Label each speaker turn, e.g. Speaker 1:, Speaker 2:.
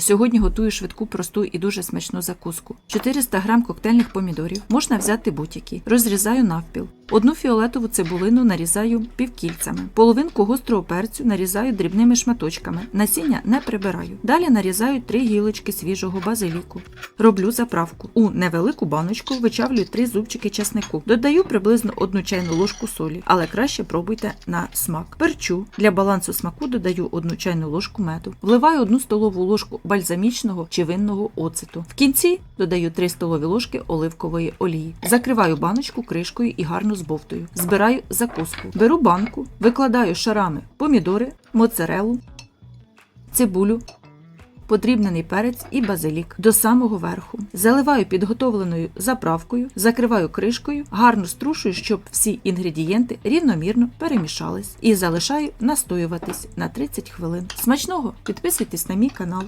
Speaker 1: Сьогодні готую швидку, просту і дуже смачну закуску. 400 грам коктейльних помідорів можна взяти будь-які. Розрізаю навпіл. Одну фіолетову цибулину нарізаю півкільцями. Половинку гострого перцю нарізаю дрібними шматочками. Насіння не прибираю. Далі нарізаю три гілочки свіжого базиліку. Роблю заправку. У невелику баночку вичавлюю три зубчики чеснику. Додаю приблизно одну чайну ложку солі, але краще пробуйте на смак. Перчу для балансу смаку додаю одну чайну ложку меду. Вливаю одну столову ложку бальзамічного чи винного оцету. В кінці додаю 3 столові ложки оливкової олії. Закриваю баночку кришкою і гарно збовтую. Збираю закуску. Беру банку, викладаю шарами помідори, моцарелу, цибулю, подрібнений перець і базилік до самого верху. Заливаю підготовленою заправкою, закриваю кришкою, гарно струшую, щоб всі інгредієнти рівномірно перемішались і залишаю настоюватись на 30 хвилин. Смачного! Підписуйтесь на мій канал,